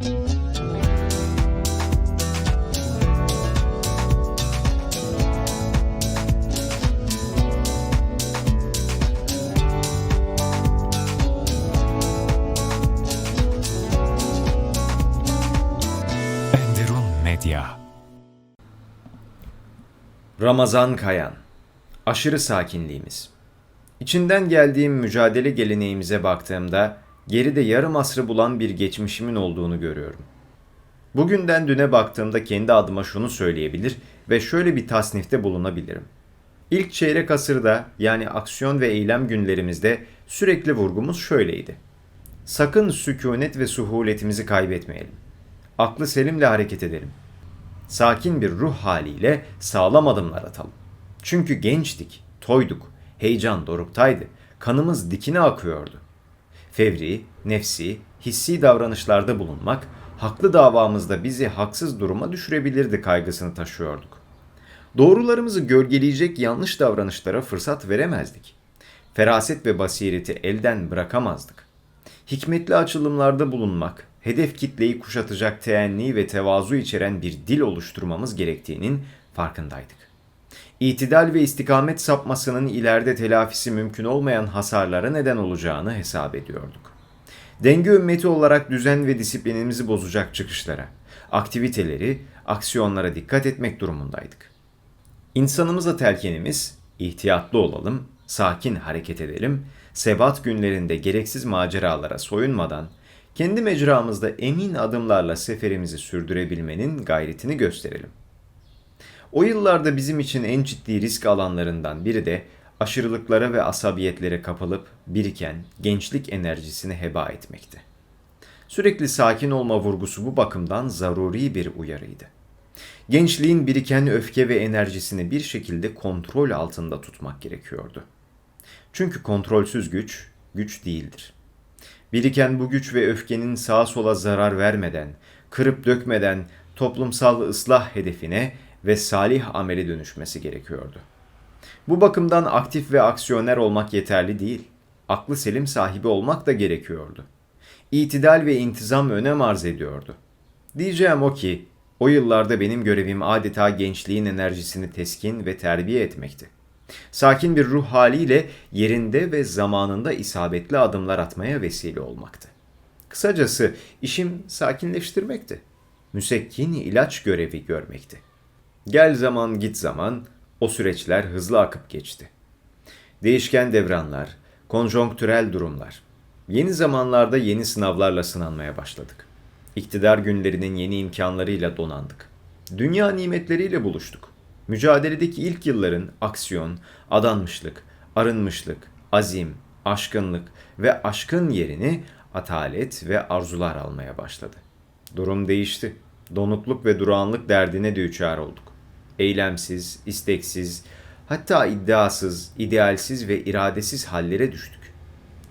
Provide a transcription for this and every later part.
Enderun Medya. Ramazan Kayan Aşırı sakinliğimiz İçinden geldiğim mücadele geleneğimize baktığımda geride yarım asrı bulan bir geçmişimin olduğunu görüyorum. Bugünden düne baktığımda kendi adıma şunu söyleyebilir ve şöyle bir tasnifte bulunabilirim. İlk çeyrek asırda yani aksiyon ve eylem günlerimizde sürekli vurgumuz şöyleydi. Sakın sükunet ve suhuletimizi kaybetmeyelim. Aklı selimle hareket edelim sakin bir ruh haliyle sağlam adımlar atalım. Çünkü gençtik, toyduk, heyecan doruktaydı, kanımız dikine akıyordu. Fevri, nefsi, hissi davranışlarda bulunmak, haklı davamızda bizi haksız duruma düşürebilirdi kaygısını taşıyorduk. Doğrularımızı gölgeleyecek yanlış davranışlara fırsat veremezdik. Feraset ve basireti elden bırakamazdık. Hikmetli açılımlarda bulunmak, hedef kitleyi kuşatacak teenni ve tevazu içeren bir dil oluşturmamız gerektiğinin farkındaydık. İtidal ve istikamet sapmasının ileride telafisi mümkün olmayan hasarlara neden olacağını hesap ediyorduk. Denge ümmeti olarak düzen ve disiplinimizi bozacak çıkışlara, aktiviteleri, aksiyonlara dikkat etmek durumundaydık. İnsanımıza telkinimiz ihtiyatlı olalım, sakin hareket edelim, sebat günlerinde gereksiz maceralara soyunmadan kendi mecramızda emin adımlarla seferimizi sürdürebilmenin gayretini gösterelim. O yıllarda bizim için en ciddi risk alanlarından biri de aşırılıklara ve asabiyetlere kapılıp biriken gençlik enerjisini heba etmekti. Sürekli sakin olma vurgusu bu bakımdan zaruri bir uyarıydı. Gençliğin biriken öfke ve enerjisini bir şekilde kontrol altında tutmak gerekiyordu. Çünkü kontrolsüz güç, güç değildir. Biriken bu güç ve öfkenin sağa sola zarar vermeden, kırıp dökmeden toplumsal ıslah hedefine ve salih amele dönüşmesi gerekiyordu. Bu bakımdan aktif ve aksiyoner olmak yeterli değil. Aklı selim sahibi olmak da gerekiyordu. İtidal ve intizam önem arz ediyordu. Diyeceğim o ki, o yıllarda benim görevim adeta gençliğin enerjisini teskin ve terbiye etmekti. Sakin bir ruh haliyle yerinde ve zamanında isabetli adımlar atmaya vesile olmaktı. Kısacası işim sakinleştirmekti. Müsekkin ilaç görevi görmekti. Gel zaman git zaman o süreçler hızlı akıp geçti. Değişken devranlar, konjonktürel durumlar. Yeni zamanlarda yeni sınavlarla sınanmaya başladık. İktidar günlerinin yeni imkanlarıyla donandık. Dünya nimetleriyle buluştuk. Mücadeledeki ilk yılların aksiyon, adanmışlık, arınmışlık, azim, aşkınlık ve aşkın yerini atalet ve arzular almaya başladı. Durum değişti. Donukluk ve durağanlık derdine düçar olduk. Eylemsiz, isteksiz, hatta iddiasız, idealsiz ve iradesiz hallere düştük.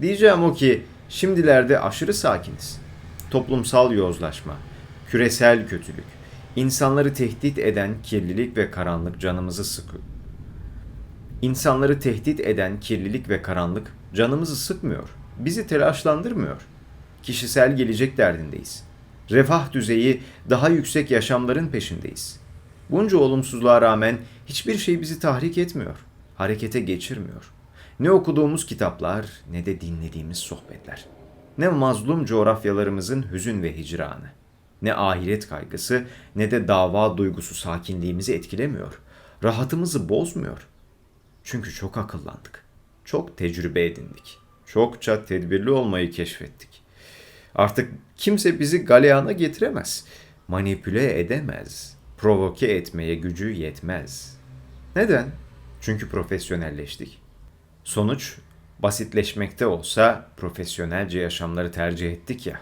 Diyeceğim o ki şimdilerde aşırı sakiniz. Toplumsal yozlaşma, küresel kötülük, insanları tehdit eden kirlilik ve karanlık canımızı sıkıyor. İnsanları tehdit eden kirlilik ve karanlık canımızı sıkmıyor, bizi telaşlandırmıyor. Kişisel gelecek derdindeyiz. Refah düzeyi daha yüksek yaşamların peşindeyiz. Bunca olumsuzluğa rağmen hiçbir şey bizi tahrik etmiyor, harekete geçirmiyor. Ne okuduğumuz kitaplar ne de dinlediğimiz sohbetler. Ne mazlum coğrafyalarımızın hüzün ve hicranı. Ne ahiret kaygısı ne de dava duygusu sakinliğimizi etkilemiyor. Rahatımızı bozmuyor. Çünkü çok akıllandık. Çok tecrübe edindik. Çokça tedbirli olmayı keşfettik. Artık kimse bizi galeyana getiremez. Manipüle edemez. Provoke etmeye gücü yetmez. Neden? Çünkü profesyonelleştik. Sonuç basitleşmekte olsa profesyonelce yaşamları tercih ettik ya.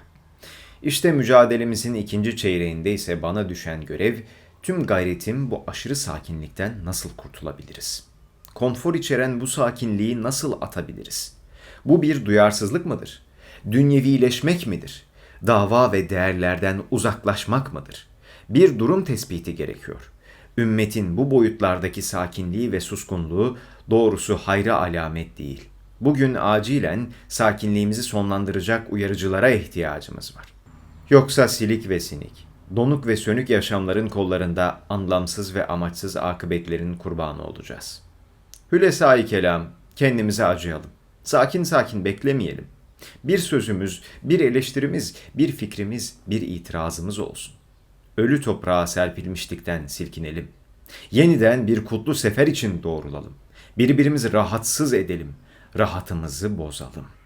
İşte mücadelemizin ikinci çeyreğinde ise bana düşen görev tüm gayretim bu aşırı sakinlikten nasıl kurtulabiliriz? Konfor içeren bu sakinliği nasıl atabiliriz? Bu bir duyarsızlık mıdır? Dünyevileşmek midir? Dava ve değerlerden uzaklaşmak mıdır? Bir durum tespiti gerekiyor. Ümmetin bu boyutlardaki sakinliği ve suskunluğu doğrusu hayra alamet değil. Bugün acilen sakinliğimizi sonlandıracak uyarıcılara ihtiyacımız var. Yoksa silik ve sinik, donuk ve sönük yaşamların kollarında anlamsız ve amaçsız akıbetlerin kurbanı olacağız. Hülesa-i kelam, kendimize acıyalım. Sakin sakin beklemeyelim. Bir sözümüz, bir eleştirimiz, bir fikrimiz, bir itirazımız olsun. Ölü toprağa serpilmişlikten silkinelim. Yeniden bir kutlu sefer için doğrulalım. Birbirimizi rahatsız edelim. Rahatımızı bozalım.''